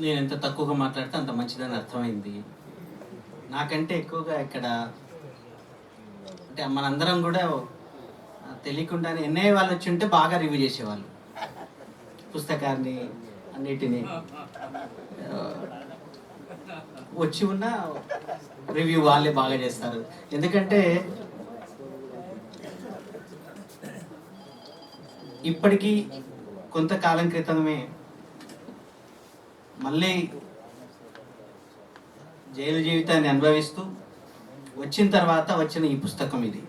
నేను ఎంత తక్కువగా మాట్లాడితే అంత మంచిదని అర్థమైంది. నాకంటే ఎక్కువగా ఇక్కడ అంటే మనందరం కూడా తెలియకుండానే ఎన్ఐ వాళ్ళు వచ్చి ఉంటే బాగా రివ్యూ చేసేవాళ్ళు. పుస్తకాన్ని అన్నిటినీ. వచ్చి ఉన్న రివ్యూ వాళ్ళే బాగా చేస్తారు. ఎందుకంటే ఇప్పటికీ కొంతకాలం క్రితమే మళ్ళీ జైలు జీవితాన్ని అనుభవిస్తూ వచ్చిన తర్వాత వచ్చిన ఈ పుస్తకం ఇది.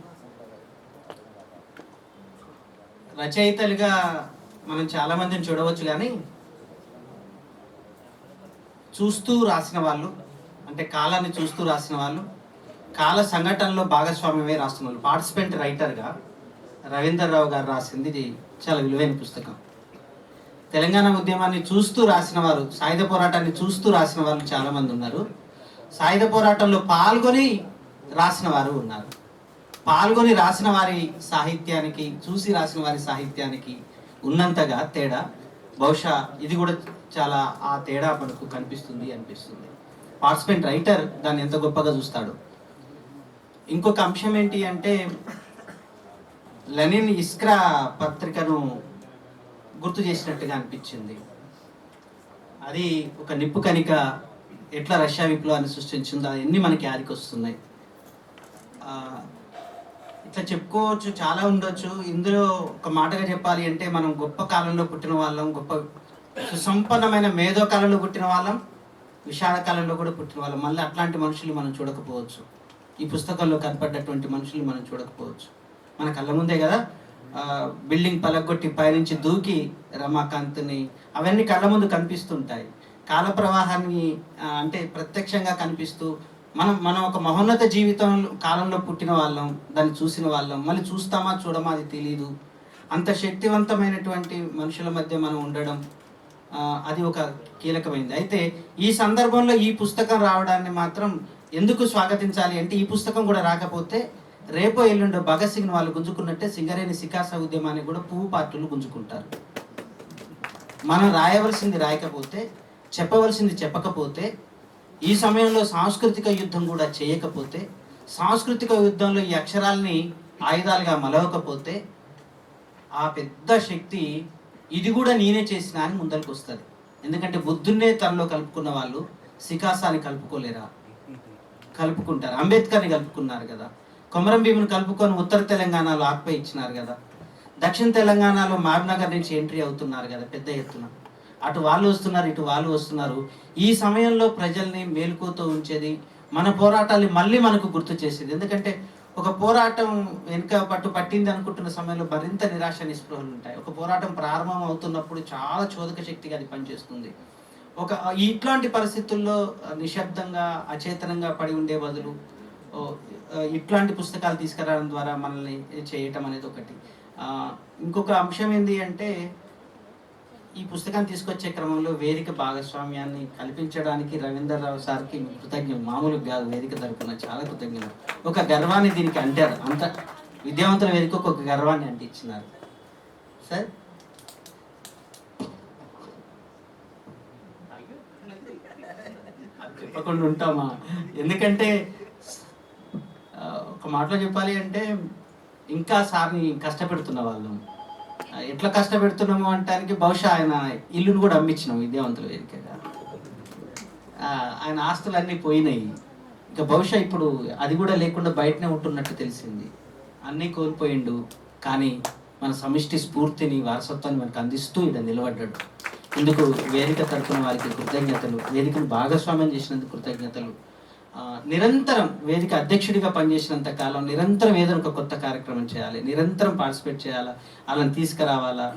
రచయితలుగా మనం చాలామందిని చూడవచ్చు కానీ చూస్తూ రాసిన వాళ్ళు అంటే కాలాన్ని చూస్తూ రాసిన వాళ్ళు కాల సంఘటనలో భాగస్వామ్యమే రాస్తున్న వాళ్ళు. పార్టిసిపెంట్ రైటర్గా రవీందర్ రావు గారు రాసింది ఇది చాలా విలువైన పుస్తకం. తెలంగాణ ఉద్యమాన్ని చూస్తూ రాసిన వారు సాయుధ పోరాటాన్ని చూస్తూ రాసిన వాళ్ళు చాలా మంది ఉన్నారు. సాయుధ పోరాటంలో పాల్గొని రాసిన వారు ఉన్నారు. పాల్గొని రాసిన వారి సాహిత్యానికి చూసి రాసిన వారి సాహిత్యానికి ఉన్నంతగా తేడా. బహుశా ఇది కూడా చాలా ఆ తేడా మనకు కనిపిస్తుంది అనిపిస్తుంది. పార్టిసిపెంట్ రైటర్ దాన్ని ఎంత గొప్పగా చూస్తాడు. ఇంకొక అంశం ఏంటి అంటే లెనిన్ ఇస్క్రా పత్రికను గుర్తు చేసినట్టుగా అనిపించింది. అది ఒక నిప్పు కనిక ఎట్లా రష్యా విప్లవాన్ని సృష్టించిందో అవన్నీ మనకి ఆదికి వస్తున్నాయి ఇట్లా చెప్పుకోవచ్చు చాలా ఉండొచ్చు. ఇందులో ఒక మాటగా చెప్పాలి అంటే మనం గొప్ప కాలంలో పుట్టిన వాళ్ళం గొప్ప సుసంపన్నమైన మేధో కాలంలో పుట్టిన వాళ్ళం విషాద కాలంలో కూడా పుట్టిన వాళ్ళం. మళ్ళీ అట్లాంటి మనుషులు మనం చూడకపోవచ్చు. ఈ పుస్తకంలో కనపడ్డటువంటి మనుషులు మనం చూడకపోవచ్చు. మన కళ్ళ ముందే కదా? బిల్డింగ్ పలగొట్టి పైనుంచి దూకి రమాకాంత్ని అవన్నీ కళ్ళ ముందు కనిపిస్తుంటాయి. కాల ప్రవాహాన్ని అంటే ప్రత్యక్షంగా కనిపిస్తూ మనం మనం ఒక మహోన్నత జీవితం కాలంలో పుట్టిన వాళ్ళం దాన్ని చూసిన వాళ్ళం మళ్ళీ చూస్తామా చూడమా అది తెలియదు అంత శక్తివంతమైనటువంటి మనుషుల మధ్య మనం ఉండడం అది ఒక కీలకమైంది. అయితే ఈ సందర్భంలో ఈ పుస్తకం రావడాన్ని మాత్రం ఎందుకు స్వాగతించాలి అంటే ఈ పుస్తకం కూడా రాకపోతే రేపో ఎల్లుండో భగత్ సింగ్ వాళ్ళు గుంజుకున్నట్టే సింగరేణి సికాస ఉద్యమాన్ని కూడా పువ్వు పార్టీలు గుంజుకుంటారు. మనం రాయవలసింది రాయకపోతే చెప్పవలసింది చెప్పకపోతే ఈ సమయంలో సాంస్కృతిక యుద్ధం కూడా చేయకపోతే సాంస్కృతిక యుద్ధంలో ఈ అక్షరాల్ని ఆయుధాలుగా మలవకపోతే ఆ పెద్ద శక్తి ఇది కూడా నేనే చేసిన అని ముందరికి వస్తుంది ఎందుకంటే బుద్ధున్నే తనలో కలుపుకున్న వాళ్ళు సికాసాన్ని కలుపుకోలేరా? కలుపుకుంటారు. అంబేద్కర్ని కలుపుకున్నారు కదా. కొమరం భీమును కలుపుకొని ఉత్తర తెలంగాణలో ఆక్పై ఇచ్చినారు కదా. దక్షిణ తెలంగాణలో మహబ్నగర్ నుంచి ఎంట్రీ అవుతున్నారు కదా పెద్ద ఎత్తున. అటు వాళ్ళు వస్తున్నారు ఇటు వాళ్ళు వస్తున్నారు. ఈ సమయంలో ప్రజల్ని మేలుకోతూ ఉంచేది మన పోరాటాన్ని మళ్ళీ మనకు గుర్తు చేసేది. ఎందుకంటే ఒక పోరాటం వెనుక పట్టు పట్టింది అనుకుంటున్న సమయంలో మరింత నిరాశ నిస్పృహలు ఉంటాయి. ఒక పోరాటం ప్రారంభం అవుతున్నప్పుడు చాలా చోదక శక్తిగా అది పనిచేస్తుంది. ఒక ఇట్లాంటి పరిస్థితుల్లో నిశ్శబ్దంగా అచేతనంగా పడి ఉండే బదులు ఇట్లాంటి పుస్తకాలు తీసుకురావడం ద్వారా మనల్ని చేయటం అనేది ఒకటి. ఇంకొక అంశం ఏంటి అంటే ఈ పుస్తకాన్ని తీసుకొచ్చే క్రమంలో వేదిక భాగస్వామ్యాన్ని కల్పించడానికి రవీందర్ రావు సార్కి కృతజ్ఞ మామూలు కాదు వేదిక తరపున చాలా కృతజ్ఞత ఒక గర్వాన్ని దీనికి అంటారు. అంత విద్యావంతుల వేదికకు ఒక గర్వాన్ని అంటించినారు. సార్? చెప్పకుండా ఉంటామా? ఎందుకంటే ఒక మాటలో చెప్పాలి అంటే ఇంకా సార్ని కష్టపెడుతున్న వాళ్ళు. ఎట్లా కష్టపెడుతున్నాము అంటానికి బహుశా ఆయన ఇల్లును కూడా అమ్మించినాం విద్యావంతుల వేదికగా. ఆయన ఆస్తులన్నీ పోయినాయి. ఇక బహుశా ఇప్పుడు అది కూడా లేకుండా బయటనే ఉంటున్నట్టు తెలిసింది. అన్నీ కోల్పోయిండు. కానీ మన సమిష్టి స్ఫూర్తిని వారసత్వాన్ని మనకు అందిస్తూ ఇక్కడ నిలబడ్డాడు. ఇందుకు వేదిక తరపున వారికి కృతజ్ఞతలు. వేదికను భాగస్వామ్యం చేసినందుకు కృతజ్ఞతలు. నిరంతరం వేదిక అధ్యక్షుడిగా పనిచేసినంత కాలం నిరంతరం ఏదో ఒక కొత్త కార్యక్రమం చేయాలి నిరంతరం పార్టిసిపేట్ చేయాలా వాళ్ళని తీసుకురావాలా.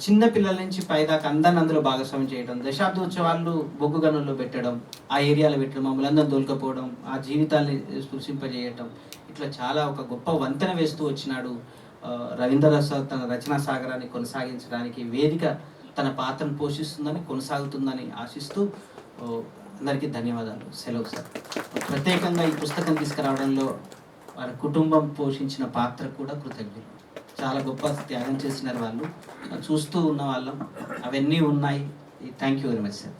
చిన్న పిల్లల నుంచి పైదాకా అందరిని అందులో భాగస్వామ్యం చేయడం దశాబ్దోత్సవాలు బొగ్గు గనుల్లో పెట్టడం ఆ ఏరియాలో పెట్టడం మమ్మల్ని అందరం దొలకపోవడం ఆ జీవితాల్ని స్పృశింపజేయటం ఇట్లా చాలా ఒక గొప్ప వంతెన వేస్తూ వచ్చినాడు ఆ, రవీంద్ర తన రచనా సాగరాన్ని కొనసాగించడానికి వేదిక తన పాత్రను పోషిస్తుందని కొనసాగుతుందని ఆశిస్తూ అందరికీ ధన్యవాదాలు. సెలవు సార్. ప్రత్యేకంగా ఈ పుస్తకం తీసుకురావడంలో వారి కుటుంబం పోషించిన పాత్ర కూడా కృతజ్ఞులు. చాలా గొప్ప త్యాగం చేసినారు వాళ్ళు. చూస్తూ ఉన్న వాళ్ళం. అవన్నీ ఉన్నాయి. Thank you very much sir.